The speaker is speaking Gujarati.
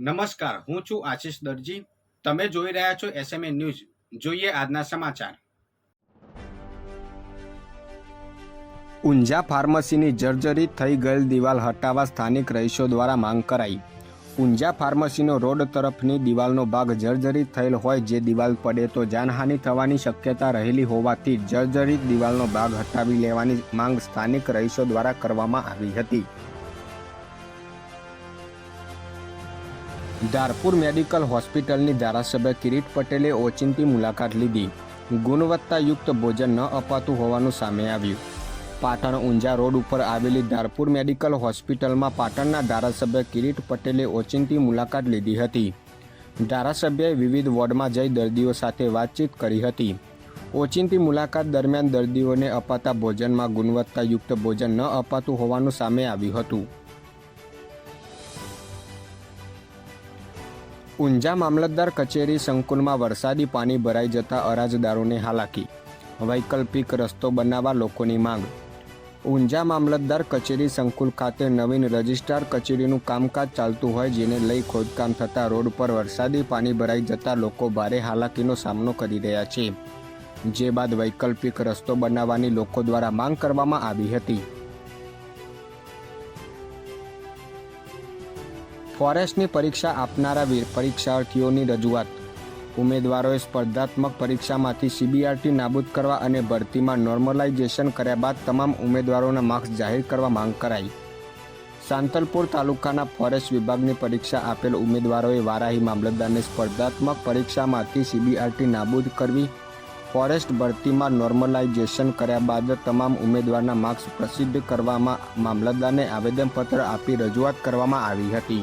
નમસ્કાર, હું છું આશીષ દરજી. તમે જોઈ રહ્યા છો એસએમએ ન્યૂઝ જોઈએ આજના સમાચાર. ઊંઝા ફાર્મસીની જર્જરિત થઈ ગયેલ દિવાલ હટાવવા સ્થાનિક રહીશો દ્વારા માંગ કરાઈ. ઊંઝા ફાર્મસીનો રોડ તરફની દિવાલનો ભાગ જર્જરિત થયેલ હોય જે દિવાલ પડે તો જાનહાનિ થવાની શક્યતા રહેલી હોવાથી જર્જરિત દિવાલનો ભાગ હટાવી લેવાની માંગ સ્થાનિક રહીશો દ્વારા કરવામાં આવી હતી. ધારપુર મેડિકલ હોસ્પિટલની ધારાસભ્ય કિરીટ પટેલે ઓચિંતી મુલાકાત લીધી. ગુણવત્તાયુક્ત ભોજન ન અપાતું હોવાનું સામે આવ્યું. પાટણ ઊંઝા રોડ ઉપર આવેલી ધારપુર મેડિકલ હોસ્પિટલમાં પાટણના ધારાસભ્ય કિરીટ પટેલે ઓચિંતી મુલાકાત લીધી હતી. ધારાસભ્યએ વિવિધ વોર્ડમાં જઈ દર્દીઓ સાથે વાતચીત કરી હતી. ઓચિંતી મુલાકાત દરમિયાન દર્દીઓને અપાતા ભોજનમાં ગુણવત્તાયુક્ત ભોજન ન અપાતું હોવાનું સામે આવ્યું હતું. ઊંઝા મામલતદાર કચેરી સંકુલમાં વરસાદી પાણી ભરાઈ જતા અરાજદારોને હાલાકી, વૈકલ્પિક રસ્તો બનાવવા લોકોની માંગ. ઊંઝા મામલતદાર કચેરી સંકુલ ખાતે નવીન રજિસ્ટ્રાર કચેરીનું કામકાજ ચાલતું હોય જેને લઈ ખોદકામ થતા રોડ પર વરસાદી પાણી ભરાઈ જતા લોકો ભારે હાલાકીનો સામનો કરી રહ્યા છે. જે બાદ વૈકલ્પિક રસ્તો બનાવવાની લોકો દ્વારા માંગ કરવામાં આવી હતી. ફોરેસ્ટની પરીક્ષા આપનારા પરીક્ષાર્થીઓની રજૂઆત. ઉમેદવારોએ સ્પર્ધાત્મક પરીક્ષામાંથી સીબીઆરટી નાબૂદ કરવા અને ભરતીમાં નોર્મલાઇઝેશન કર્યા બાદ તમામ ઉમેદવારોના માર્ક્સ જાહેર કરવા માંગ કરાઈ. સાંતલપુર તાલુકાના ફોરેસ્ટ વિભાગની પરીક્ષા આપેલ ઉમેદવારોએ વારાહી મામલતદારને સ્પર્ધાત્મક પરીક્ષામાંથી સીબીઆરટી નાબૂદ કરવી, ફોરેસ્ટ ભરતીમાં નોર્મલાઇઝેશન કર્યા બાદ તમામ ઉમેદવારના માર્ક્સ પ્રસિદ્ધ કરવામાં મામલતદારને આવેદનપત્ર આપી રજૂઆત કરવામાં આવી હતી.